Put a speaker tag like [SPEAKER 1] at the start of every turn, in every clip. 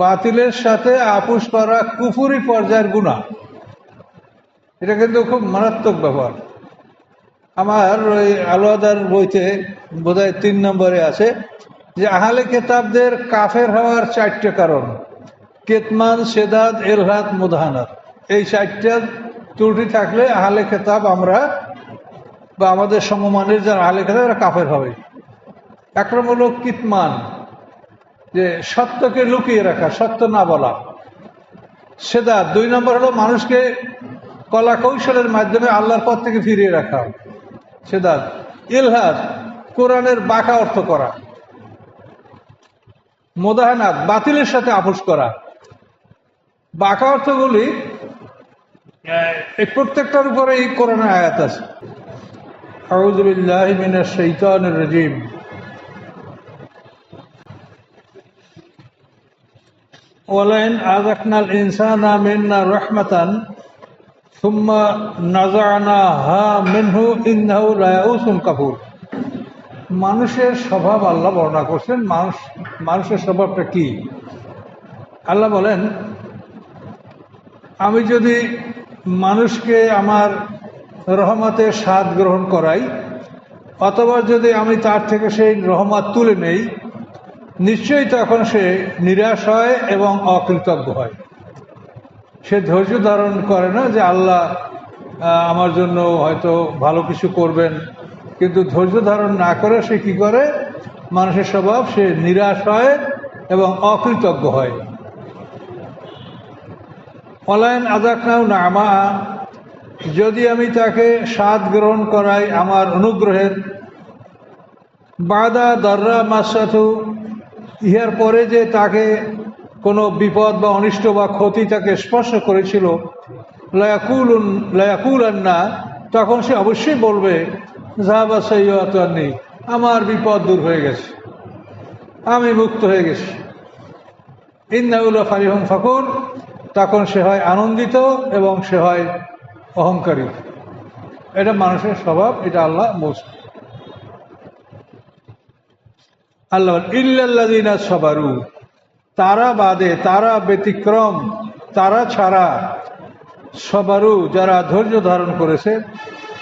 [SPEAKER 1] বাতিলের সাথে আপুস করা কুফুরি পর্যায়ের গুণা এটা কিন্তু খুব মারাত্মক ব্যাপার আমার ওই আলোয়াদার বইতে বোধহয় তিন নম্বরে আছে যে, আহালে কেতাবদের কাফের হওয়ার চারটে কারণ। কেতমান, সেদাদ এলহাত মুদাহানাত এই চারটা ত্রুটি থাকলে আহলে খেতাব আমরা বা আমাদের সমমানের যারা আহলে খেতাব এরা কাফের হবে। এক নম্বর হলো কিতমান। যে সত্যকে লুকিয়ে রাখা, সত্য না বলা। সেদাত দুই নম্বর হলো মানুষকে কলা কৌশলের মাধ্যমে আল্লাহর পথ থেকে ফিরিয়ে রাখা। সেদাত ইলহাদ কোরআনের বাঁকা অর্থ করা। মোদাহানাত, বাতিলের সাথে আপোষ করা। বাঁকা অর্থগুলি প্রত্যেকটার উপরে এই কোরআনের আয়াত আছে। শাইতানির রাজিম। ওয়ালাইন আযাকনাল ইনসানা মিন্না রাহমাতান, সুম্মা নাযা'নাহা মিনহু, ইন্নাহু লায়াউসুন কাফুর। মানুষের স্বভাব আল্লাহ বর্ণনা করছেন। মানুষ, মানুষের স্বভাবটা কি? আল্লাহ বলেন, আমি যদি মানুষকে আমার রহমতের স্বাদ গ্রহণ করাই, অথবা যদি আমি তার থেকে সেই রহমত তুলে নেই নিশ্চয়ই তখন সে নিরাশ হয় এবং অকৃতজ্ঞ হয়। সে ধৈর্য ধারণ করে না যে আল্লাহ আমার জন্য হয়তো ভালো কিছু করবেন। কিন্তু ধৈর্য ধারণ না করে সে কি করে? মানুষের স্বভাব, সে নিরাশ হয় এবং অকৃতজ্ঞ হয়। অলাইন আজাকনাও নামা, যদি আমি তাকে স্বাদ গ্রহণ করাই আমার অনুগ্রহের। বাদা দর্রা মাসাথু ইহার পরে যে তাকে কোনো বিপদ বা অনিষ্ট বা ক্ষতি তাকে স্পর্শ করেছিল লায়াকুল লায়াকুল না তখন সে অবশ্যই বলবে জাহাবা সৈয়ানি আমার বিপদ দূর হয়ে গেছে, আমি মুক্ত হয়ে গেছি। ইন্নাউল্লাহ ফারিহম ফাকুর, তখন সে হয় আনন্দিত এবং সে হয় অহংকারী। এটা মানুষের স্বভাব, এটা আল্লাহ বলছে আল্লাহ ইল্লাল্লাদিনা সবারু। তারা বাদে, তারা ব্যতিক্রম, তারা ছাড়া সবারু, যারা ধৈর্য ধারণ করেছে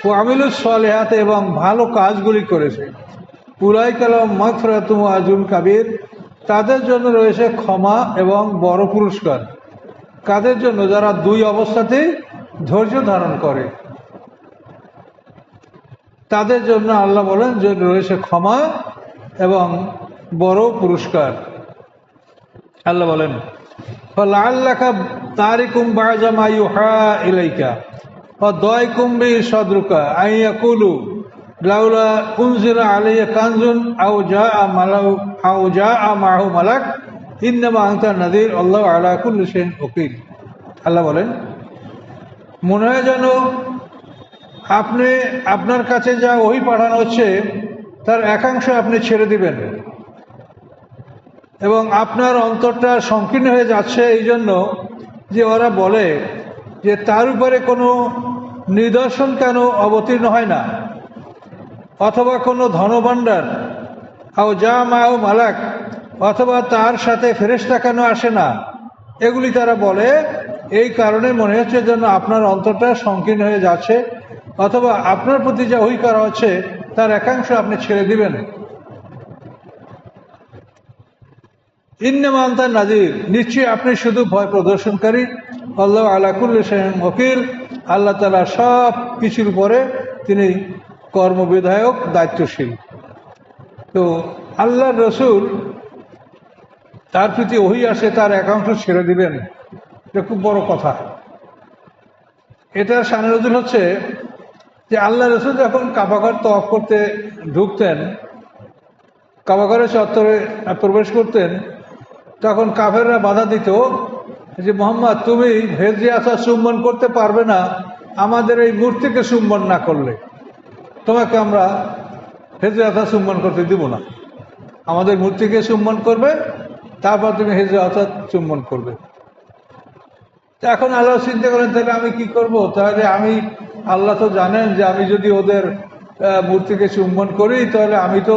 [SPEAKER 1] ও সলেহাতে এবং ভালো কাজগুলি করেছে। পুরাই কালাম মগফরাতুম আজুল কাবির। তাদের জন্য রয়েছে ক্ষমা এবং বড় পুরস্কার। কাদের জন্য? যারা দুই অবস্থাতেই ধৈর্য ধারণ করে। তাদের জন্য আল্লাহ বলেন যে রয়েছে ক্ষমা এবং বড় পুরস্কার। আল্লাহ বলেন ফলাল্লাকা তারিকুম বাজামা ইউহা ইলাইকা দয় কুম্বি সদরুকা আইয়াকুলু লাউলা কুনজিরা আলাইয়া কানজুন আও জা মালাউ, আও জা মাহু মালাক, ইন্নামা আংতা নাদির, আল্লাহ আলা কুল্লি শাইইন ওকিল আল্লাহ বলেন, মনে হয় যেন আপনি আপনার কাছে যা ওই পাঠানো হচ্ছে তার একাংশ আপনি ছেড়ে দিবেন। এবং আপনার অন্তরটা সংকীর্ণ হয়ে যাচ্ছে এই জন্য যে ওরা বলে যে তার উপরে কোনো নিদর্শন কেন অবতীর্ণ হয় না? অথবা কোনো ধনভাণ্ডার, আও যা মাও মালাক, অথবা তার সাথে ফেরেস্তা কেন আসে না? এগুলি তারা বলে, এই কারণে মনে হচ্ছে যেন আপনার অন্তরটা সংকীর্ণ হয়ে যাচ্ছে, অথবা আপনার প্রতি যা ওই করা হচ্ছে তার একাংশ আপনি ছেড়ে দিবেন। ইন্নমান্তা নাজির নিশ্চয়ই আপনি শুধু ভয় প্রদর্শনকারী। আল্লাহ আলাকুল ওকিল আল্লাহ তালা সব কিছুর উপরে তিনি কর্মবিধায়ক, দায়িত্বশীল। তো আল্লাহ রসুল তার প্রতি ওহি আসে, তার একাংশ ছেড়ে দিবেন। এটা খুব বড় কথা। এটার সানরুজুল হচ্ছে যে আল্লাহ রসুল যখন কাবাঘর তফ করতে ঢুকতেন কাবাঘরের চত্বরে প্রবেশ করতেন, তখন কাফেররা বাধা দিত যে, মোহাম্মদ, তুমি ভেজি আসা চুম্বন করতে পারবে না, আমাদের এই মূর্তিকে চুম্বন না করলে। তোমাকে আমরা হেজরে আসা চুম্বন করতে দিব না। আমাদের মূর্তিকে চুম্বন করবে, তারপর তুমি হেজরে আসা চুম্বন করবে। এখন আল্লাহ চিন্তা করেন, তাহলে আমি কি করব? তাহলে আমি আল্লাহ তো জানেন যে আমি যদি ওদের মূর্তিকে চুম্বন করি, তাহলে আমি তো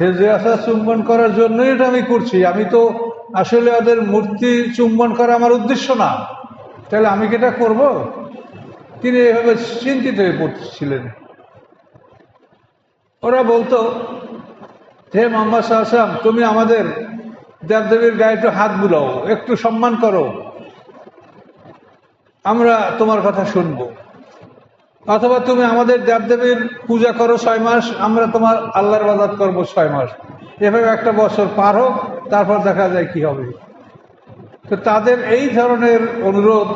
[SPEAKER 1] হেজরে আসা চুম্বন করার জন্যই এটা আমি করছি। আমি তো আসলে ওদের মূর্তি চুম্বন করা আমার উদ্দেশ্য না। তাহলে আমি কি এটা করব? তিনি এভাবে চিন্তিত হয়ে পড়ছিলেন। ওরা বলতো, হে মোহাম্মদ সাহসাম তুমি আমাদের দেবদেবীর গায়ে একটু হাত বুলাও, একটু সম্মান করো। আমরা তোমার কথা শুনব। অথবা তুমি আমাদের দেবদেবীর পূজা করো ছয় মাস, আমরা তোমার আল্লাহর বাজাত করব ছয় মাস। এভাবে একটা বছর পার হোক, তারপর দেখা যায় কি হবে। তো তাদের এই ধরনের অনুরোধ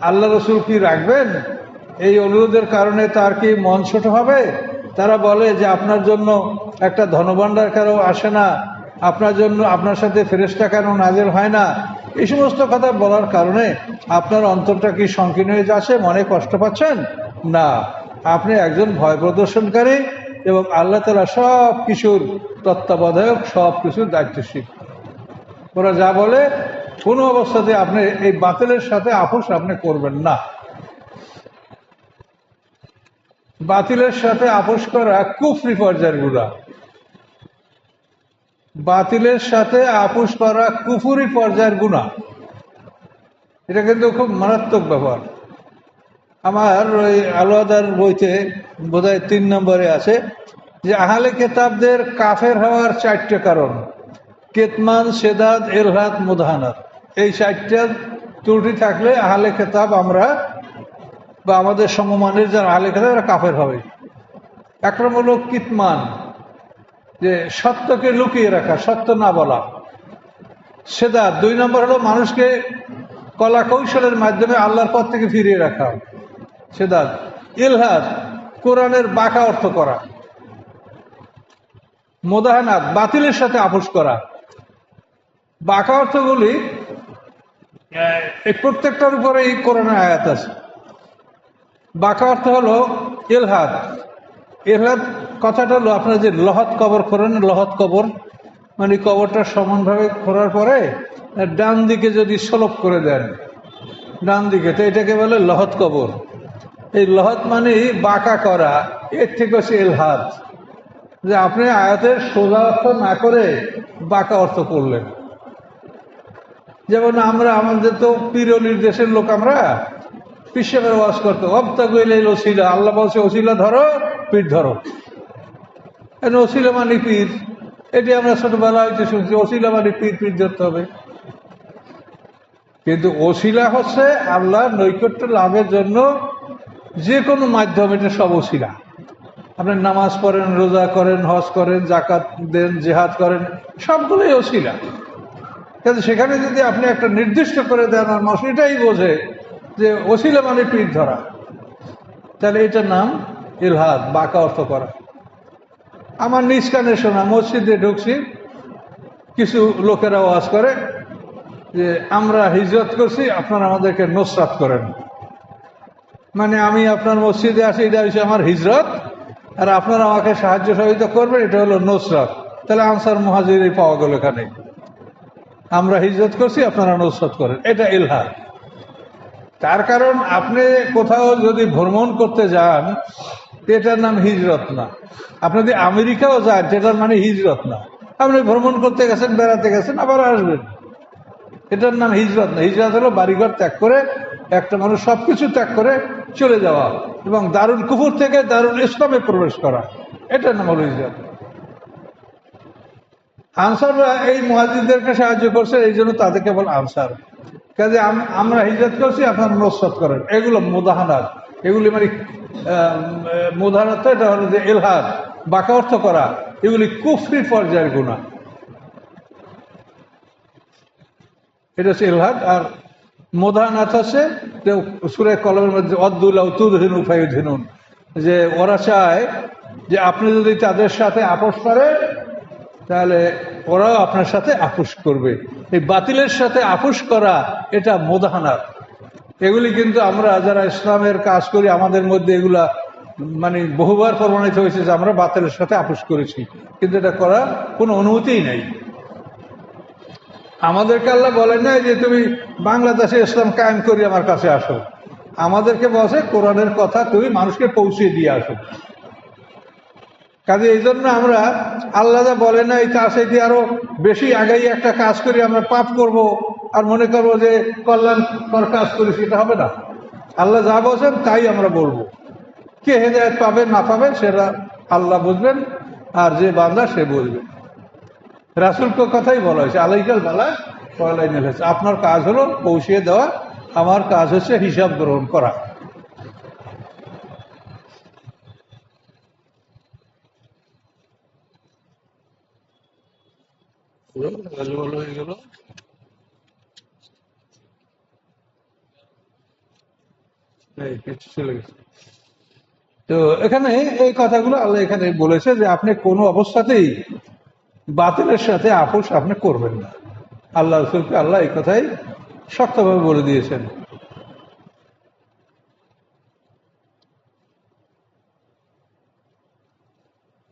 [SPEAKER 1] আল্লাহ রসুল কি রাখবেন? এই অনুরোধের কারণে তার কি মন ছোট হবে? তারা বলে যে, আপনার জন্য একটা ধনভাণ্ডার কেন আসে না। আপনার জন্য, আপনার সাথে ফেরেস্তা কেন নাজেল হয় না। এই সমস্ত কথা বলার কারণে আপনার অন্তরটা কি সংকীর্ণ হয়ে যাচ্ছে? মনে কষ্ট পাচ্ছেন? না, আপনি একজন ভয় প্রদর্শনকারী এবং আল্লাহ তালা সব কিছুর তত্ত্বাবধায়ক, সব কিছুর দায়িত্বশীল। ওরা যা বলে, কোনো অবস্থাতে আপনি এই বাতিলের সাথে আপোষ আপনি করবেন না। বাতিলের সাথে আপোষ করা কুফরি পর্যায়ের গুণা বাতিলের সাথে আপোষ করা কুফুরি পর্যায়ের গুণা এটা কিন্তু খুব মারাত্মক ব্যাপার। আমার ওই আলোয়াদার বইতে বোধহয় তিন নম্বরে আছে যে আহলে কেতাবদের কাফের হওয়ার চারটে কারণ। কেতমান সেদাত এলহাত মুদাহানাত এই চারটা ত্রুটি থাকলে আহলে খেতাব আমরা বা আমাদের সমমানের যারা আহলে কেতাব এরা কাফের হবে। এক নম্বর হলো কিতমান, যে সত্যকে লুকিয়ে রাখা, সত্য না বলা। সেদাত দুই নম্বর হলো মানুষকে কলা কৌশলের মাধ্যমে আল্লাহর পথ থেকে ফিরিয়ে রাখা। সেদাত, ইলহাদ, কোরআনের বাঁকা অর্থ করা, মোদাহানাত, বাতিলের সাথে আপোষ করা। বাঁকা অর্থগুলি প্রত্যেকটার উপরে এই কোরআনের আয়াত আছে। বাঁকা অর্থ হলো এলহাদ এলহাদ কথাটা হলো আপনার যে লহত কবর করেন, লহত কবর মানে কবরটা সমানভাবে খোঁড়ার পরে ডান দিকে যদি সলপ করে দেন, ডান দিকে, তো এটাকে বলে লহত কবর। এই লহত মানে বাঁকা করা, এর থেকে হচ্ছে এলহাদ যে আপনি আয়াতের সোজা অর্থ না করে বাঁকা অর্থ করলেন। যেমন আমরা, আমাদের তো পীর নির্দেশের লোক আমরা পিসের ওয়াজ করতো অবতা গইলে ওসিলা আল্লাহ বলছে, ওসিলা ধরো, পীর ধরো। ওসিলা মানে পীর, এটি আমরা ছোটবেলা হইতে শুনছি, ওসিলা মানে পীর পীর ধরতে হবে। কিন্তু ওসিলা হচ্ছে আল্লাহ নৈকট্য লাভের জন্য যে কোনো মাধ্যম, এটা সব ওসিলা আপনি নামাজ পড়েন, রোজা করেন, হজ করেন জাকাত দেন, জেহাদ করেন, সবগুলোই ওসিলা কিন্তু সেখানে যদি আপনি একটা নির্দিষ্ট করে দেন, আর মানুষ এটাই বোঝে যে ওসিলা মানে পিঠ ধরা। তাহলে এটার নাম ইলহাদ, বাঁকা অর্থ করা। আমার নিজ কানে শোনা, মসজিদে ঢুকছি, কিছু লোকেরা ওয়াজ করে যে, আমরা হিজরত করছি, আপনারা আমাদেরকে নসরাত করেন। মানে আমি আপনার মসজিদে আসি, এটা হচ্ছে আমার হিজরত। আর আপনারা আমাকে সাহায্য সহযোগিতা করবেন, এটা হলো নসরাত। তাহলে আনসার মহাজির পাওয়া গেল এখানে। আমরা হিজরত করছি, আপনারা নসরত করেন। এটা ইলহাদ তার কারণ, আপনি কোথাও যদি ভ্রমণ করতে যান, এটার নাম হিজরত না। আপনি যদি আমেরিকাও যান, সেটার মানে হিজরত না। আপনি ভ্রমণ করতে গেছেন, বেড়াতে গেছেন, আবার আসবেন। এটার নাম হিজরত না। হিজরত হলো বাড়িঘর ত্যাগ করে একটা মানুষ সবকিছু ত্যাগ করে চলে যাওয়া এবং দারুল কুফুর থেকে দারুল ইসলামে প্রবেশ করা। এটার নাম হলো হিজরত আনসাররা এই মহাজিদদেরকে সাহায্য করছে, এই জন্য তাদেরকে বল আনসার। কাজে আমরা হিজরত করছি, আপনার নসরত করেন। এগুলো মোদাহানাত। এগুলি মানে মোদাহানাত তো এটা হলো যে এলহাদ, বাঁকা অর্থ করা। এগুলি কুফরি পর্যায়ের গুণা এটা হচ্ছে এলহাদ আর মোদাহানাত হচ্ছে যে সুরে কলমের মধ্যে অদ্দুল্লাহ তুদহিন উফায়ুদ্দিনুন যে ওরা চায় যে আপনি যদি তাদের সাথে আপোষ করেন, তাহলে ওরাও আপনার সাথে আপোষ করবে। এই বাতিলের সাথে আপোষ করা, এটা মোদাহানার এগুলি কিন্তু আমরা যারা ইসলামের কাজ করি, আমাদের মধ্যে এগুলা মানে বহুবার প্রমাণিত হয়েছে যে আমরা বাতিলের সাথে আপোষ করেছি। কিন্তু এটা করা কোনো অনুমতিই নেই। আমাদেরকে আল্লাহ বলেন না যে তুমি বাংলাদেশে ইসলাম কায়েম করি আমার কাছে আসো। আমাদেরকে বসে কোরআনের কথা তুমি মানুষকে পৌঁছে দিয়ে আসো। কাজে এই জন্য আমরা আল্লাহ যা বলে না এই চাষে দিয়ে আরও বেশি আগেই একটা কাজ করি, আমরা পাপ করব আর মনে করব যে কল্যাণকর কাজ করি, সেটা হবে না। আল্লাহ যা বলছেন তাই আমরা বলব। কে হেদায়ত পাবে না পাবে, সেটা আল্লাহ বুঝবেন, আর যে বান্দা সে বুঝবে। রাসুলকে কথাই বলা হয়েছে, আলাইকাল বালা পয়লাই হয়েছে। আপনার কাজ হলো পৌঁছিয়ে দেওয়া, আমার কাজ হচ্ছে হিসাব গ্রহণ করা। তো এখানে এই কথাগুলো আল্লাহ এখানে বলেছে যে আপনি কোনো অবস্থাতেই বাতিলের সাথে আপোষ আপনি করবেন না। আল্লাহ রসুলকে আল্লাহ এই কথাই শক্তভাবে বলে দিয়েছেন।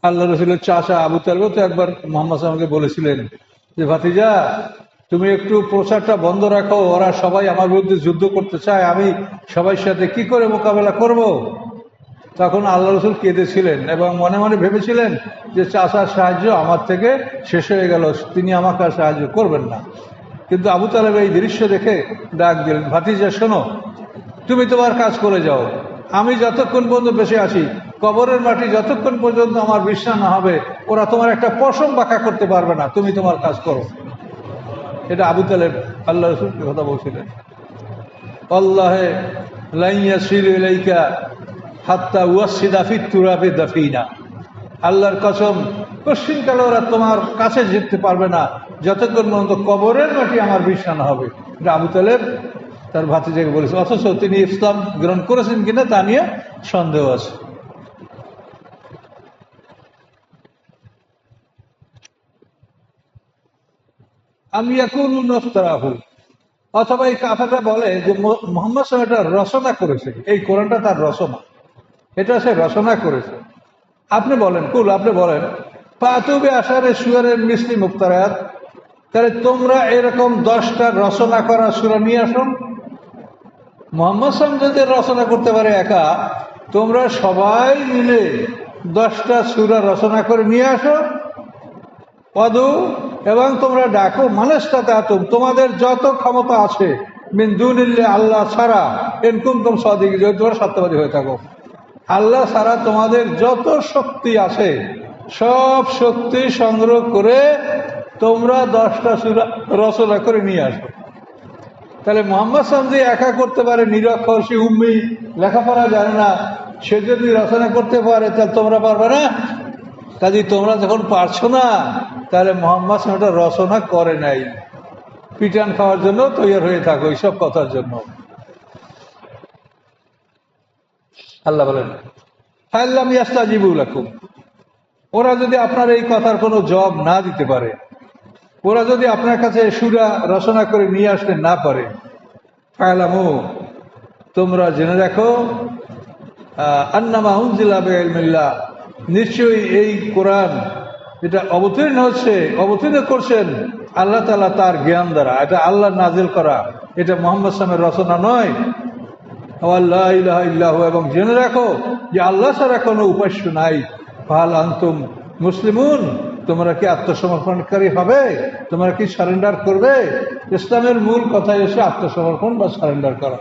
[SPEAKER 1] আল্লাহ রসুলের চাচা আবু তালব তো একবার মোহাম্মদ সালামকে বলেছিলেন যে, ভাতিজা, তুমি একটু প্রচারটা বন্ধ রাখো। ওরা সবাই আমার বিরুদ্ধে যুদ্ধ করতে চায়। আমি সবাই সাথে কি করে মোকাবেলা করব। তখন আল্লাহ রসুল কেঁদেছিলেন এবং মনে মনে ভেবেছিলেন যে চাষার সাহায্য আমার থেকে শেষ হয়ে গেল, তিনি আমাকে আর সাহায্য করবেন না। কিন্তু আবু তালেব এই দৃশ্য দেখে ডাক দিলেন, ভাতিজা, শোনো, তুমি তোমার কাজ করে যাও। আমি যতক্ষণ পর্যন্ত বেঁচে আছি, কবরের মাটি যতক্ষণ পর্যন্ত আমার বিশ্বাস না হবে, ওরা তোমার একটা পশম বাঁকা করতে পারবে না, তুমি তোমার কাজ করো। এটা আবু তালেব আল্লাহ রসুলকে কথা বলছিলেন। আল্লাহে, লাইয়া শিল হাত্তা ওয়াসিদাফি তুরাবে দাফিনা। আল্লাহর কসম পশ্চিমকালে ওরা তোমার কাছে যেতে পারবে না। যতক্ষণ পর্যন্ত কবরের মাটি আমার বিশ্বাস হবে। এটা আবু তালেব তার ভাতিজাকে বলেছে, অথচ তিনি ইসলাম গ্রহণ করেছেন কিনা তা নিয়ে সন্দেহ আছে। আমি এখন নফতারাহু। অথবা এই কাফাটা বলে যে মোহাম্মদ সাহেব রচনা করেছে। এই কোরআনটা তার রচনা। এটা সে রচনা করেছে। আপনি বলেন, কুল আপনি বলেন, পাতুবে আসারে সুয়ারের মিস্ত্রি মুক্তারাত তাহলে তোমরা এরকম দশটা রচনা করা সুরা নিয়ে আসো। মোহাম্মদ সাহেব যদি রচনা করতে পারে একা, তোমরা সবাই মিলে দশটা সুরা রচনা করে নিয়ে আসো। পদু এবং তোমরা ডাকো মানুষটাতে আতুম তোমাদের যত ক্ষমতা আছে মিন্দুনিল্লে আল্লাহ ছাড়া এনকুম তুম সদিক যদি তোমরা সত্যবাদী হয়ে থাকো। আল্লাহ ছাড়া তোমাদের যত শক্তি আছে, সব শক্তি সংগ্রহ করে তোমরা দশটা সুরা রচনা করে নিয়ে আসো তাহলে মোহাম্মদ সামজি একা করতে পারে নিরক্ষর সে উম্মি, লেখাপড়া জানে না, সে যদি রচনা করতে পারে, তাহলে তোমরা পারবে না। কাজে তোমরা যখন পারছ না, তাহলে মোহাম্মদ সামটা রচনা করে নাই। পিটান খাওয়ার জন্য তৈরি হয়ে থাকো এইসব কথার জন্য। আল্লাহ বলেন, ফাইল্লাম ইয়াস্তাজিবুল লাকুম। ওরা যদি আপনার এই কথার কোনো জবাব না দিতে পারে, ওরা যদি আপনার কাছে সুরা রচনা করে নিয়ে আসতে না পারে, ফাইলামু, তোমরা জেনে রাখো আন্নামা বেলমিল্লা নিশ্চয়ই এই কোরআন এটা অবতীর্ণ হচ্ছে, অবতীর্ণ করছেন আল্লাহ তালা তার জ্ঞান দ্বারা। এটা আল্লাহ নাজিল করা। এটা মোহাম্মদ সামের রচনা নয়। আল্লাহ ইল্লাহ, এবং জেনে রাখো যে আল্লাহ ছাড়া কোনো উপাস্য নাই। ফাল আন্তুম মুসলিমুন, তোমরা কি আত্মসমর্পণকারী হবে? তোমরা কি সারেন্ডার করবে? ইসলামের মূল কথাই হচ্ছে আত্মসমর্পণ বা সারেন্ডার করা।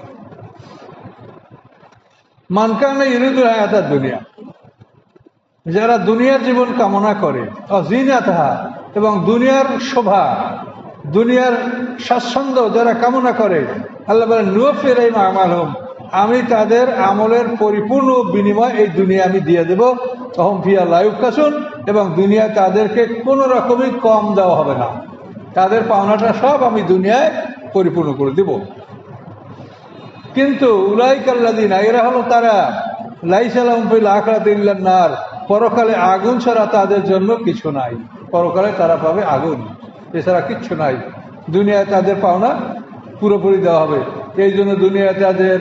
[SPEAKER 1] মানকানে ইরিদুল হায়াতার দুনিয়া যারা দুনিয়ার জীবন কামনা করে অজিনাথা এবং দুনিয়ার শোভা, দুনিয়ার স্বাচ্ছন্দ্য যারা কামনা করে, আল্লাহ বলেন নুয়ফের এই আমাল হোম আমি তাদের আমলের পরিপূর্ণ বিনিময় এই দুনিয়া আমি দিয়ে দেব। তখন ফিয়া লাইফ কাসুন এবং দুনিয়া তাদেরকে কোনো রকমই কম দেওয়া হবে না। তাদের পাওনাটা সব আমি দুনিয়ায় পরিপূর্ণ করে দেব। কিন্তু উলাই কাল্লাদিন এরা হলো তারা লাইসালাম ফিল আখরাতিল্লার পরকালে আগুন ছাড়া তাদের জন্য কিছু নাই। পরকালে তারা পাবে আগুন, এছাড়া কিচ্ছু নাই। দুনিয়ায় তাদের পাওনা পুরোপুরি দেওয়া হবে। এই জন্য দুনিয়ায় তাদের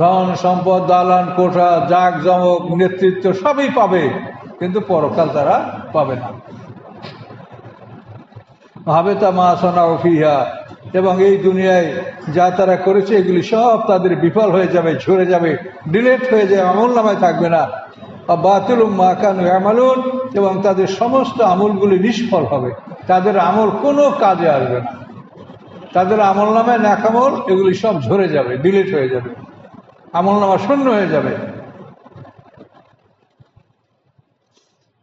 [SPEAKER 1] ধন সম্পদ, দালান, কোঠা, জাক জমক, নেতৃত্ব সবই পাবে, কিন্তু পরকাল তারা পাবে না। হবে তা মা সোনা ওফিহা এবং এই দুনিয়ায় যা তারা করেছে, এগুলি সব তাদের বিফল হয়ে যাবে, ঝরে যাবে, ডিলেট হয়ে যাবে, আমল নামায় থাকবে না। বাতিল মাকানু আমালুন এবং তাদের সমস্ত আমলগুলি নিষ্ফল হবে। তাদের আমল কোনো কাজে আসবে না। তাদের আমল নামে ন্যাকামল, এগুলি সব ঝরে যাবে, ডিলেট হয়ে যাবে। আমল নামা শূন্য হয়ে যাবে।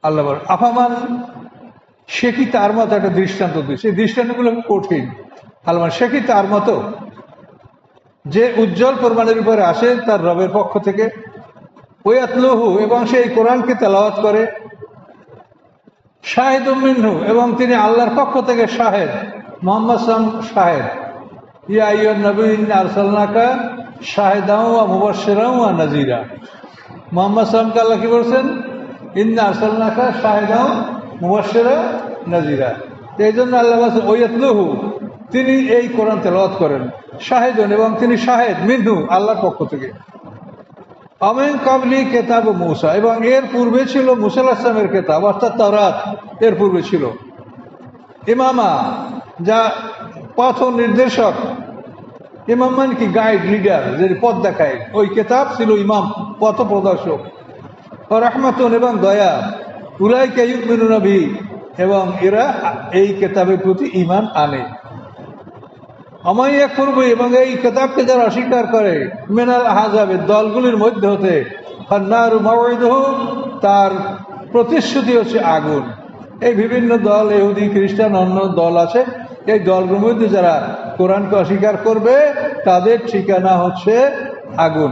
[SPEAKER 1] আল্লাহ আফামান, সে কি তার মতো একটা দৃষ্টান্ত দিচ্ছে? এই দৃষ্টান্তগুলো কঠিন। আল্লাহ সে কি তার মতো? যে উজ্জ্বল প্রমাণের উপরে আসে তার রবের পক্ষ থেকে। ওয়াতলুহু, এবং সে এই কোরআনকে তেলাওয়াত করে। শাহেদ মিনহু, এবং তিনি আল্লাহর পক্ষ থেকে শাহেদ, মোহাম্মদ সাম ইয়া ইয়া নবীন আরসালনাকা শাহেদাও মুবাশশিরাও ওয়া নাজিরা মোহাম্মদ সামকে আল্লাহ কি বলছেন? ইন্না আরসালনাকা শাহেদাও, মুবাশশিরা নাজিরা এই জন্য আল্লাহ বলছেন ওয়াতলুহু তিনি এই কোরআন তেলাওয়াত করেন। শাহেদন, এবং তিনি শাহেদ, মিনহু, আল্লাহর পক্ষ থেকে। আমেন কাবলি কেতাব মুসা, এবং এর পূর্বে ছিল মুসাল আসলামের কেতাব, অর্থাৎ তাওরাত, এর পূর্বে ছিল। ইমামা, যা পথ নির্দেশক ইমাম মানে কি গাইড লিডার যে পথ দেখায়। ওই কেতাব ছিল ইমাম, পথ প্রদর্শক। রহমাতুন এবং দয়া। উলাই কাইব মিনু নবী। এবং এরা এই কেতাবের প্রতি ইমান আনে। অমাইয়া করবে এবং এই কেতাবকে যারা অস্বীকার করে, মেনাল আহাজাবে, দলগুলির মধ্যে হতে, ফান্নারু মাওয়াইদহু তার প্রতিশ্রুতি হচ্ছে আগুন। এই বিভিন্ন দল এহুদি খ্রিস্টান, অন্য দল আছে। এই দলগুলোর মধ্যে যারা কোরআনকে অস্বীকার করবে, তাদের ঠিকানা হচ্ছে আগুন।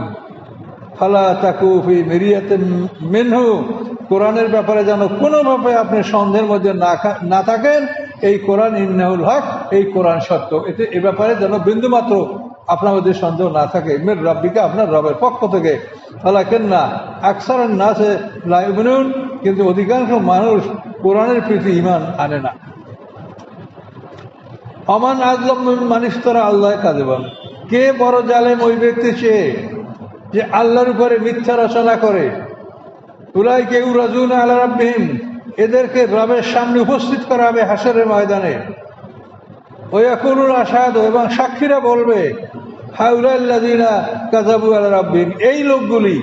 [SPEAKER 1] ফালা তাকুফি মিরিয়াতে মিনহু। কোরআনের ব্যাপারে যেন কোনোভাবে আপনি সন্দেহের মধ্যে না না থাকেন, এই কোরআন ইন্নাহুল হক, এই কোরআন সত্য। এতে এ ব্যাপারে যেন বিন্দুমাত্র আপনার মধ্যে সন্দেহ না থাকে। মের রব্বিকা আপনার রবের পক্ষ থেকে। ফালা কেন না আকসার নাচে লাইবনুন কিন্তু অধিকাংশ মানুষ কোরআনের প্রতি ইমান আনে না। অমান আজলম মানুষ তারা আল্লাহ কাজেবান কে বড় জালেম ওই ব্যক্তি সে যে আল্লাহর উপরে মিথ্যা রচনা করে? উলাই কেউ রাজুন আল্লাহ রাব্বিহিম, এদেরকে রবের সামনে উপস্থিত করা হবে হাসরের ময়দানে। ওয়াকুলুল আসাদ এবং সাক্ষীরা বলবে হাউলাল্লাযিনা কাযাবু আলা রাব্বিহিম। এই লোকগুলি,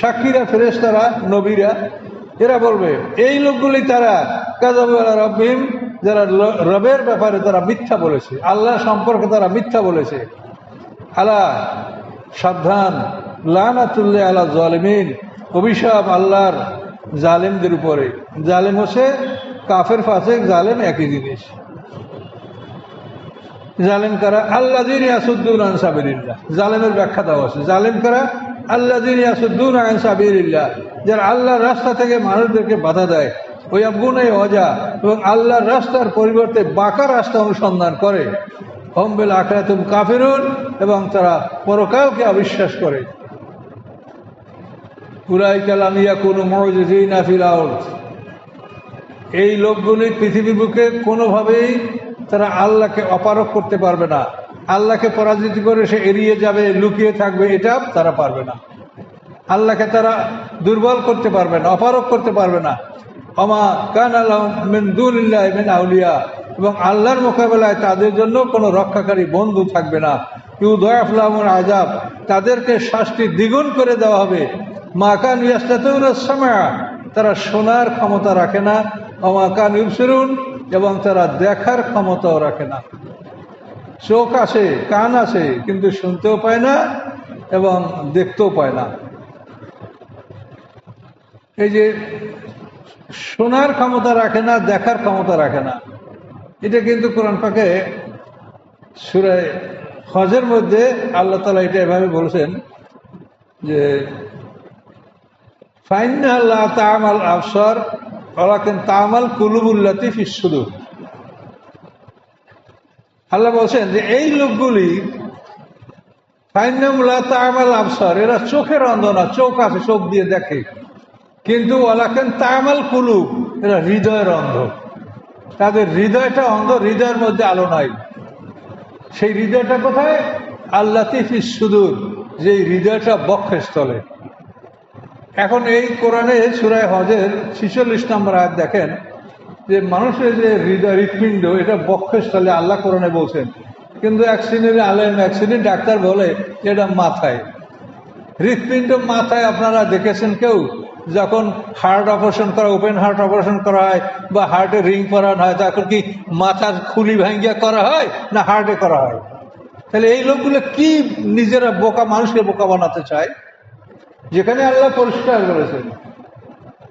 [SPEAKER 1] সাক্ষীরা, ফেরেশতারা, নবীরা, এরা বলবে, এই লোকগুলি তারা কাযাবু আলা রাব্বিহিম যারা রবের ব্যাপারে তারা মিথ্যা বলেছে আল্লাহ সম্পর্কে তারা মিথ্যা বলেছে। আলা সাবধান লানাতুল্লাহ আলা জালিমিন, অভিশাপ আল্লাহর জালেমদের উপরে। জালেম হচ্ছে কাফের, ফাসেক, জালেম একই জিনিস। জালেম কারা? আল্লাহ দিন ইয়াসুদ্দুন আনসাবিল্লাহ জালেমের ব্যাখ্যা দেওয়া আছে। জালেম কারা? আল্লাহ দিন ইয়াসুদ্দুন আনসাবিল্লাহ যারা আল্লাহর রাস্তা থেকে মানুষদেরকে বাধা দেয়। ওই আবগুন এই অজা এবং আল্লাহর রাস্তার পরিবর্তে বাঁকা রাস্তা অনুসন্ধান করে। হম্বেল আখরাতুম কাফিরুন এবং তারা পরকালকে অবিশ্বাস করে। উলাই কালামিয়া কোনো মজিনা ফিলাউল এই লোকগুলি পৃথিবীর বুকে কোনোভাবেই তারা আল্লাহকে অপারক করতে পারবে না। আল্লাহকে পরাজিত করে সে এড়িয়ে যাবে, লুকিয়ে থাকবে, এটা তারা পারবে না। আল্লাহকে তারা দুর্বল করতে পারবে না অপারক করতে পারবে না। অমা কান আল্লাহ আউলিয়া। এবং আল্লাহর মোকাবেলায় তাদের জন্য কোনো রক্ষাকারী বন্ধু থাকবে না। ইউ দয়াফলামুর আজাব তাদেরকে শাস্তি দ্বিগুণ করে দেওয়া হবে। মা কান সময়া তারা শোনার ক্ষমতা রাখে না। অমা কান ইউসরুন এবং তারা দেখার ক্ষমতাও রাখে না। চোখ আছে কান আছে কিন্তু শুনতেও পায় না এবং দেখতেও পায় না। এই যে শোনার ক্ষমতা রাখে না, দেখার ক্ষমতা রাখে না। এটা কিন্তু কোরআন পাকে সুরায় হজের মধ্যে আল্লাহ তালা এটা এভাবে বলছেন যে ফাইন আল্লাহ তামাল আফসর ওলাকেন তামাল কুলুবুল্লাতি ফিসুদুর আল্লাহ বলছেন যে, এই লোকগুলি ফাইনামুল্লাহ তামাল আফসর এরা চোখের অন্ধ না, চোখ আছে, চোখ দিয়ে দেখে। কিন্তু ওলাকেন তামাল কুলুব, এরা হৃদয়ের অন্ধ। তাদের হৃদয়টা অন্ধ, হৃদয়ের মধ্যে আলো নাই। সেই হৃদয়টা কোথায়? আল্লাহ তিফিস সুদূর যে হৃদয়টা বক্ষস্থলে। এখন এই কোরআনে সুরায় হজের ছিচল্লিশ নম্বর আয়াত দেখেন যে মানুষের যে হৃদয় হৃৎপিণ্ড, এটা বক্ষস্থলে আল্লাহ কোরআনে বলছেন। কিন্তু এক শ্রেণির আলেম, এক শ্রেণির ডাক্তার বলে, এটা মাথায়। হৃৎপিণ্ড মাথায় আপনারা দেখেছেন কেউ? যখন হার্ট অপারেশন করা ওপেন হার্ট অপারেশন করা হয় বা হার্টে রিং করানো হয়, তখন কি মাথার খুলি ভাঙ্গিয়া করা হয় না হার্টে করা হয়? তাহলে এই লোকগুলো কি নিজেরা বোকা, মানুষকে বোকা বানাতে চায়? যেখানে আল্লাহ পরিষ্কার করেছেন।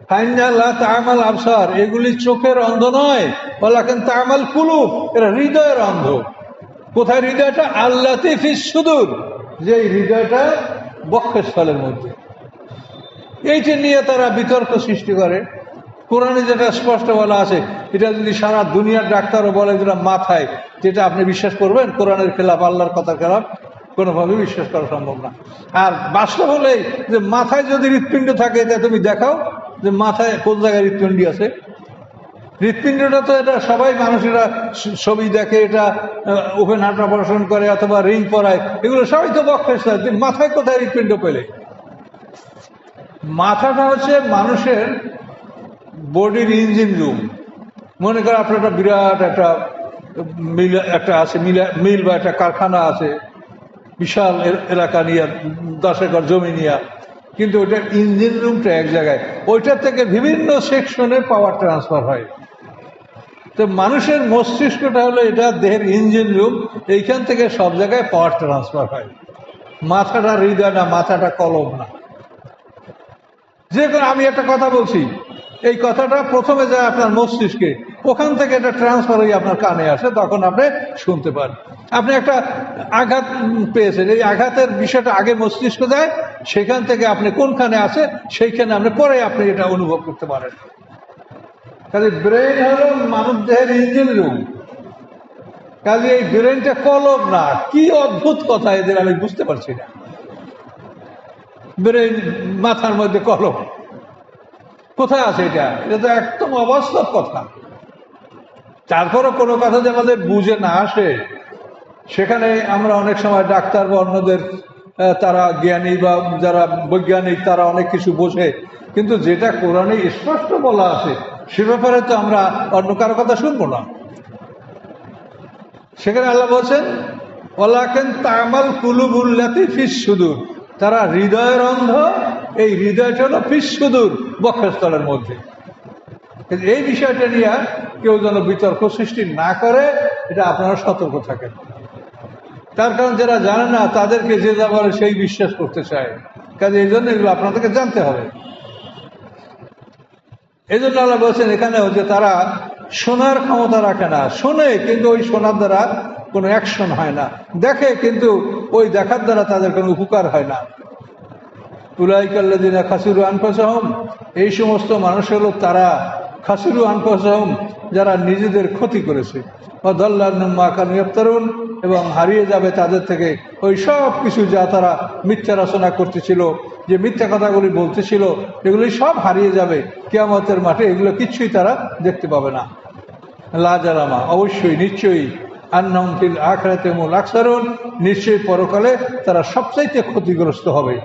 [SPEAKER 1] ফাইনাল্লাহ তামাল আবসার, এগুলি চোখের অন্ধ নয়। বলাকেন তামাল কুলুপ এরা হৃদয়ের অন্ধ। কোথায় হৃদয়টা? আল্লাহ সুদূর। যে হৃদয়টা বক্ষস্থলের মধ্যে। এইটা নিয়ে তারা বিতর্ক সৃষ্টি করে, কোরআনে যেটা স্পষ্ট বলা আছে, এটা যদি সারা দুনিয়ার ডাক্তারও বলে যেটা মাথায়, যেটা আপনি বিশ্বাস করবেন, কোরআনের খেলাফ, আল্লাহর কথার খেলাফ কোনোভাবে বিশ্বাস করা সম্ভব না। আর বাস্তব হলেই যে মাথায় যদি হৃৎপিণ্ড থাকে, তা তুমি দেখাও যে মাথায় কোন জায়গায় হৃৎপিণ্ড আছে। হৃৎপিণ্ডটা তো এটা সবাই মানুষেরা ছবি দেখে, এটা ওপেন হার্ট অপারেশন করে অথবা রিং পরায়, এগুলো সবাই তো বক্ষের সাথে। মাথায় কোথায় হৃৎপিণ্ড পেলে? মাথাটা হচ্ছে মানুষের বডির ইঞ্জিন রুম। মনে করেন আপনার একটা বিরাট একটা মিল, একটা আছে, মিল- মিল বা একটা কারখানা আছে, বিশাল এলাকা নিয়ে, দশ একর জমি নিয়ে। কিন্তু ওটার ইঞ্জিন রুমটা এক জায়গায়। ওইটার থেকে বিভিন্ন সেকশনে পাওয়ার ট্রান্সফার হয়। তো মানুষের মস্তিষ্কটা হলো এটা, দেহের ইঞ্জিন রুম এইখান থেকে সব জায়গায় পাওয়ার ট্রান্সফার হয়। মাথাটা হৃদয় না মাথাটা কলম না। যে আমি একটা কথা বলছি, এই কথাটা প্রথমে যায় আপনার মস্তিষ্কে, ওখান থেকে এটা ট্রান্সফার হয়ে আপনার কানে আসে, তখন আপনি শুনতে পান। আপনি একটা আঘাত পেয়েছেন, এই আঘাতের বিষয়টা আগে মস্তিষ্ক যায় সেখান থেকে আপনি কোনখানে আছে, সেইখানে আপনি পরে আপনি এটা অনুভব করতে পারেন। কাজে ব্রেন হলো মানব দেহের ইঞ্জিন রুম কাজে এই ব্রেনটা কলম না, কি অদ্ভুত কথা এদের আমি বুঝতে পারছি না। ব্রেন মাথার মধ্যে কলম। কোথায় আছে এটা? এটা তো একদম অবাস্তব কথা। তারপরও কোনো কথা যে আমাদের বুঝে না আসে। সেখানে আমরা অনেক সময় ডাক্তার বা অন্যদের তারা জ্ঞানী বা যারা বৈজ্ঞানিক, তারা অনেক কিছু বোঝে। কিন্তু যেটা কোরআনে স্পষ্ট বলা আছে সে ব্যাপারে তো আমরা অন্য কারও কথা শুনব না। সেখানে আল্লাহ বলছেন ওলাকেন তামাল কুলুবুল্লাতি ফিস সুদূর। তারা হৃদয়ের অন্ধ, এই হৃদয়টা হলো ফিস সুদূর, বক্ষস্থলের মধ্যে। এই বিষয়টা নিয়ে কেউ যেন বিতর্ক সৃষ্টি না করে, এটা আপনারা সতর্ক থাকেন। তার কারণ যারা জানে না, তাদেরকে যে যা বলে সেই বিশ্বাস করতে চায়। কাজে এই জন্য এগুলো আপনাদেরকে জানতে হবে। এই জন্য আল্লাহ বলছেন এখানেও যে তারা শোনার ক্ষমতা রাখে না। শোনে, কিন্তু ওই শোনার দ্বারা কোনো অ্যাকশন হয় না। দেখে, কিন্তু ওই দেখার দ্বারা তাদের কোনো উপকার হয় না। উলাইকাল্লাদিনা খাসিরু আনফাসহম, এই সমস্ত মানুষ তারা খাসিরু আনফাসহম, যারা নিজেদের ক্ষতি করেছে। অদল্লাহতারুন এবং হারিয়ে যাবে তাদের থেকে। ওই সব কিছু যা তারা মিথ্যা রচনা করতেছিল যে মিথ্যা কথাগুলি বলতেছিল, এগুলি সব হারিয়ে যাবে। কেয়ামতের মাঠে এগুলো কিচ্ছুই তারা দেখতে পাবে না। লাজারামা অবশ্যই, নিশ্চয়ই। আন্নম ফিল আখরাতে মূল আকসারুন, নিশ্চয়ই পরকালে তারা সবচাইতে ক্ষতিগ্রস্ত হবে।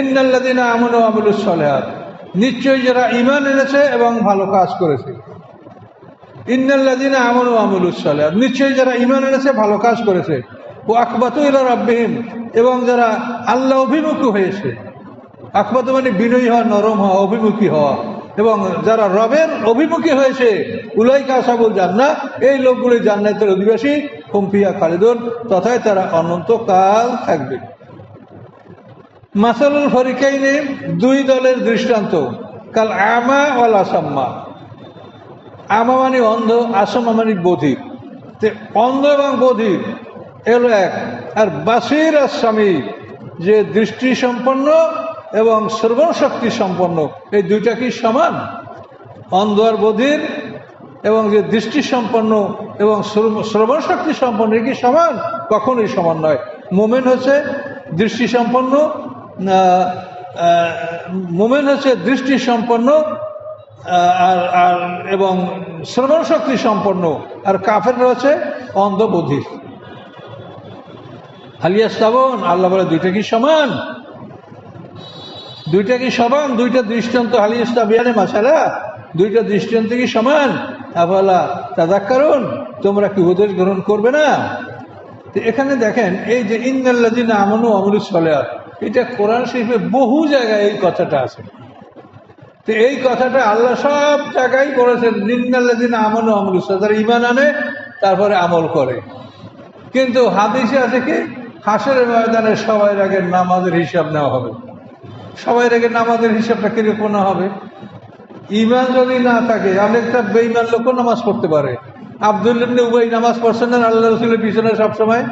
[SPEAKER 1] ইন্নাল্লাদিনা আমন আমলুস সলেহাত, নিশ্চয়ই যারা ইমান এনেছে এবং ভালো কাজ করেছে। ইন্নাল্লাদিনা আমন আমলুস সলেহাত, নিশ্চয়ই যারা ইমান এনেছে, ভালো কাজ করেছে। ও আকবাত ইলা রাব্বিহিম, এবং যারা আল্লাহ অভিমুখী হয়েছে। আকবাত মানে বিনয়ী হওয়া, নরম হওয়া, অভিমুখী হওয়া। এবং যারা রবের অভিমুখী হয়েছে উলাই কাসাবুল জান্না এই লোকগুলি জান্নাতের অধিবাসী হুমফিয়া খালিদুন, তথায় তারা অনন্তকাল থাকবে। মাসালুল ফরিকাইনে, দুই দলের দৃষ্টান্ত, কাল আমা ওয়াল আসাম্মা। আমা মানে অন্ধ, আসাম্মা মানে বধির। অন্ধ এবং বধির এলো এক। আর বাসির আর স্বামী, যে দৃষ্টি সম্পন্ন এবং শ্রবণ শক্তি সম্পন্ন, এই দুইটা কি সমান? অন্ধ আর বধির এবং যে দৃষ্টি সম্পন্ন এবং শ্রব- শ্রবণ শক্তি সম্পন্ন কি সমান? কখনোই সমান নয়। মোমেন হচ্ছে দৃষ্টি সম্পন্ন মোমেন হচ্ছে দৃষ্টি সম্পন্ন আর আর, এবং শ্রবণ শক্তি সম্পন্ন। আর কাফের হচ্ছে অন্ধ বধির হালিয়া শ্রাবণ, আল্লাহ বলে দুইটা কি সমান? দুইটা কি সমান? দুইটা দৃষ্টান্ত হালিয়া স্তাবিয়ানে মাসালা দুইটা দৃষ্টান্ত কি সমান? আফালা তাদাক কারণ তোমরা কি উপদেশ গ্রহণ করবে না? তো এখানে দেখেন, এই যে ইন্দাল্লাদিন আমনু আমরুল সলেয়াত এটা কোরআন শরীফে বহু জায়গায় এই কথাটা আছে। তো এই কথাটা আল্লাহ সব জায়গায় বলেছেন নিন্নাল্লাদিন আমল আমল তারা ইমান আনে, তারপরে আমল করে। কিন্তু হাদিসে আছে কি? হাসরের ময়দানে সবাই আগে নামাজের হিসাব নেওয়া হবে। সবাই আগে নামাজের হিসাবটা কীরকম হবে? ইমান যদি না থাকে, অনেকটা বেইমান লোকও নামাজ পড়তে পারে। আবদুল্লাহ উভয় নামাজ পড়ছেন না? আল্লাহ রসুলের পিছনে সবসময়।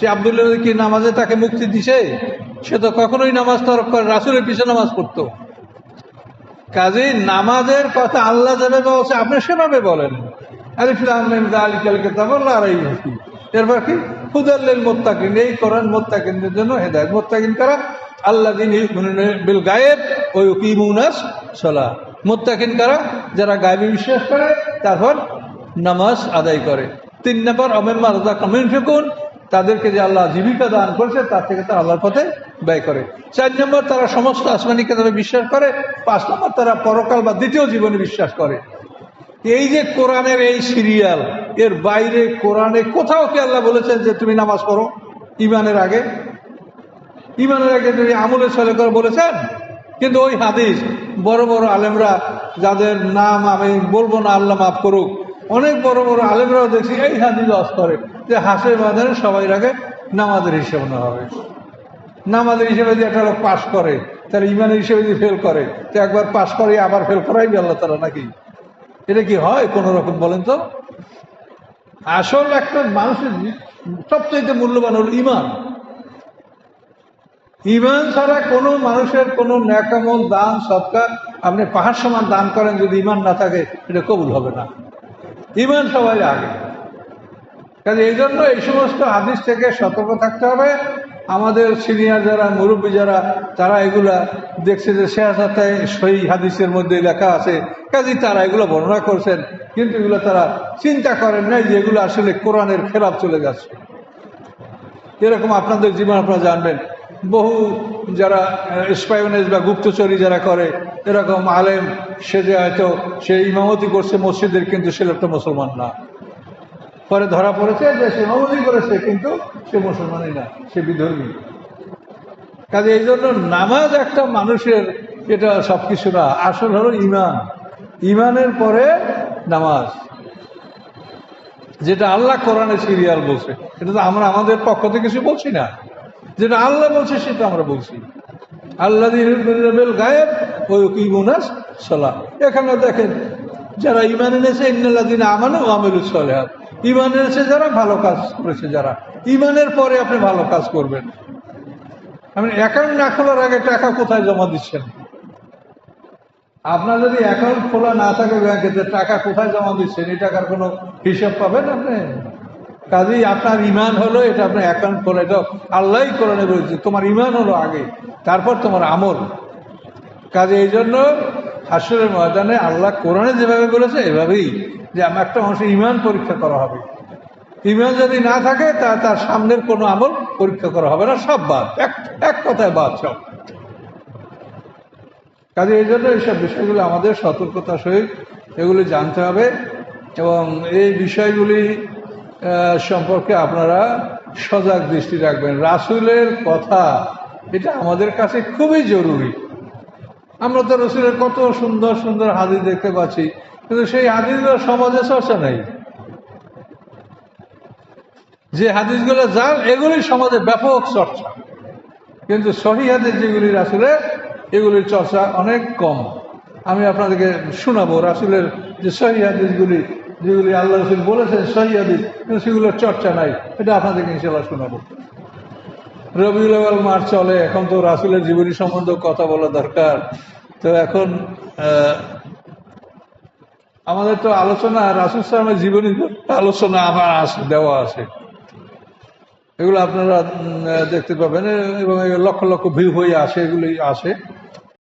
[SPEAKER 1] যে আবদুল্লাহ কি নামাজে তাকে মুক্তি দিছে? সে তো কখনোই নামাজ তরফ করে, রাসুলের পিছনে নামাজ পড়তো। কাজে নামাজের কথা আল্লাহ যেভাবে বলছে, আপনি সেভাবে বলেন। এরপর কি? হুদাল্লিল মোত্তাকিন, এই করেন মোত্তাকিনদের জন্য হেদায়ত। মোত্তাকিন কারা? আল্লাহ বিল গায়েব ওই কিমুনাস সলা মোত্তাকিন কারা? যারা গায়েবে বিশ্বাস করে, তারপর নামাজ আদায় করে। তিন নম্বর অমেম্মা রাজা কামিন ফেকুন, তাদেরকে যে আল্লাহ জীবিকা দান করেছে, তার থেকে তারা আল্লাহর পথে ব্যয় করে। চার নম্বর, তারা সমস্ত আসমানি কেতাবে বিশ্বাস করে। পাঁচ নম্বর, তারা পরকাল বা দ্বিতীয় জীবনে বিশ্বাস করে। এই যে কোরআনের এই সিরিয়াল, এর বাইরে কোরআনে কোথাও কি আল্লাহ বলেছেন যে তুমি নামাজ পড়ো? ইমানের আগে? ইমানের আগে তুমি আমলের সালে করে বলেছেন। কিন্তু ওই হাদিস, বড় বড় আলেমরা যাদের নাম আমি বলব না, আল্লাহ মাফ করুক, অনেক বড় বড় আলেমরাও দেখছি এই হাদিস অস করে যে হাসের বাজারে সবাই আগে নামাজের হিসেব নেওয়া হবে নামাজের হিসেবে যদি একটা লোক পাশ করে, তাহলে ইমানের হিসেবে যদি ফেল করে, তো একবার পাশ করে আবার ফেল করাইবে আল্লাহ তারা নাকি? এটা কি হয় কোন রকম বলেন তো? আসল একটা মানুষের সবচেয়ে মূল্যবান হল ইমান ইমান ছাড়া কোনো মানুষের কোনো ন্যাকামল, দান সৎকার আপনি পাহাড় সমান দান করেন যদি ইমান না থাকে, এটা কবুল হবে না। ইমান সবাই আগে। কাজে এই জন্য এই সমস্ত হাদিস থেকে সতর্ক থাকতে হবে। আমাদের সিনিয়র যারা, মুরব্বী যারা, তারা এগুলা দেখছে যে শেহাজাতায় সই হাদিসের মধ্যে লেখা আছে। কাজে তারা এগুলো বর্ণনা করছেন, কিন্তু এগুলো তারা চিন্তা করেন নাই যে এগুলো আসলে কোরআনের খেলাপ চলে যাচ্ছে। এরকম আপনাদের জীবন আপনারা জানবেন। বহু যারা স্পাইনেজ বা গুপ্তচরী যারা করে, এরকম আলেম, সে যে হয়তো, সে ইমামতি করছে মসজিদের, কিন্তু সে লোকটা মুসলমান না। পরে ধরা পড়েছে যে সে ইমামতি করেছে, কিন্তু সে মুসলমানই না, সে বিধর্মী। কাজে এই জন্য নামাজ একটা মানুষের এটা সবকিছু না, আসল হলো ইমান ইমানের পরে নামাজ। যেটা আল্লাহ কোরআনে সিরিয়াল বলছে, এটা তো আমরা আমাদের পক্ষ থেকে কিছু বলছি না। যেটা আল্লাহ বলছে, সেটা আমরা বলছি। আল্লাহ গায়েব ওই কিমুনাস সলা এখানে দেখেন, যারা ইমান এনেছে ইন্নাল্লাদিন আমানে ও আমির সলেহাত। ইমান এনেছে যারা ভালো কাজ করেছে যারা, ইমানের পরে আপনি ভালো কাজ করবেন। আপনি অ্যাকাউন্ট না খোলার আগে টাকা কোথায় জমা দিচ্ছেন? আপনার যদি অ্যাকাউন্ট খোলা না থাকে ব্যাংকে, যে টাকা কোথায় জমা দিচ্ছেন, এই টাকার কোনো হিসাব পাবেন আপনি? কাজেই আপনার ইমান হলো এটা আপনার অ্যাকাউন্ট খোলা, এটা আল্লাহ করে নেবে তোমার ইমান হলো আগে, তারপর তোমার আমল। কাজে এই জন্য হাসরের ময়দানে আল্লাহ কোরআনে যেভাবে বলেছে, এভাবেই যে আমার একটা মানুষের ইমান পরীক্ষা করা হবে। ইমান যদি না থাকে, তা তার সামনের কোনো আমল পরীক্ষা করা হবে না, সব বাদ। এক এক কথায় বাদ সব। কাজে এই জন্য এইসব বিষয়গুলো আমাদের সতর্কতা সহিত এগুলি জানতে হবে এবং এই বিষয়গুলি সম্পর্কে আপনারা সজাগ দৃষ্টি রাখবেন। রাসুলের কথা, এটা আমাদের কাছে খুবই জরুরি। আমরা তো রসুলের কত সুন্দর সুন্দর হাদিস দেখতে পাচ্ছি, কিন্তু সেই হাদিসগুলো সমাজে চর্চা নেই। যে হাদিসগুলো যার এগুলি সমাজে ব্যাপক চর্চা। কিন্তু সহি হাদিস যেগুলি রাসুলে এগুলির চর্চা অনেক কম। আমি আপনাদেরকে শোনাবো রাসুলের যে সহি হাদিসগুলি, যেগুলি আল্লাহ রসুল বলেছেন সহি হাদিস, কিন্তু সেগুলোর চর্চা নাই। এটা আপনাদেরকে ইনশাল্লাহ শোনাবো। রবিউল আওয়াল চলে, এখন তো রাসুলের জীবনী সম্বন্ধে কথা বলা দরকার। তো এখন আমাদের তো আলোচনা, রাসুল সালামের জীবনী আলোচনা আমার আসে, দেওয়া আছে। এগুলো আপনারা দেখতে পাবেন, এবং লক্ষ লক্ষ ভিউ হয়ে আসে এগুলি আসে।